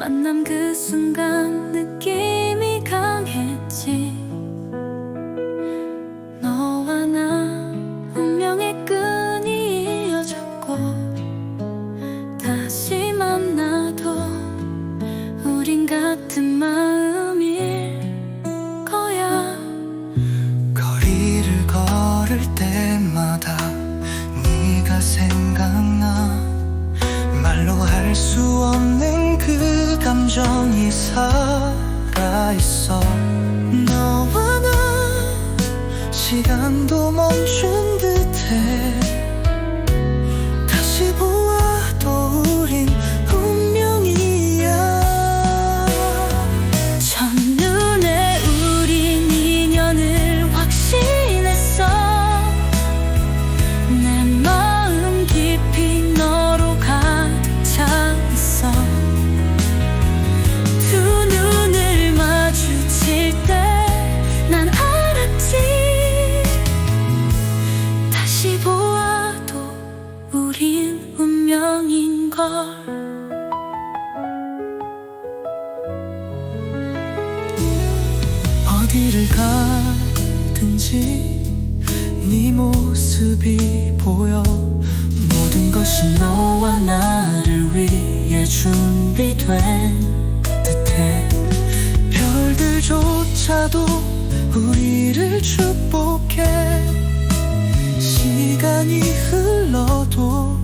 만남 그 순간 느낌 그 감정이 살아있어. 너와 나 시간도 멈춘 듯해 걸. 어디를 가든지 네 모습이 보여. 모든 것이 너와 나를 위해 준비된 듯해. 별들조차도 우리를 축복해. 시간이 흘러도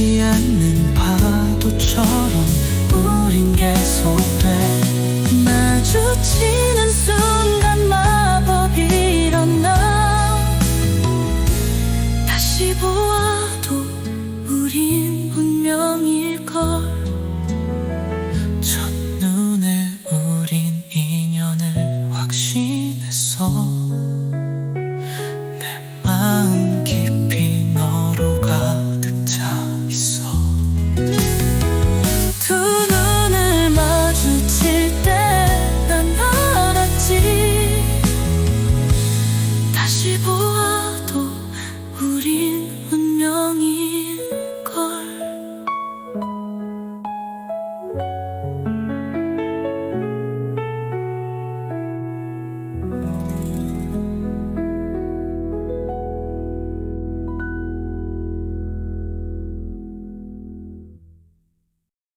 เสียหนึ่งพัน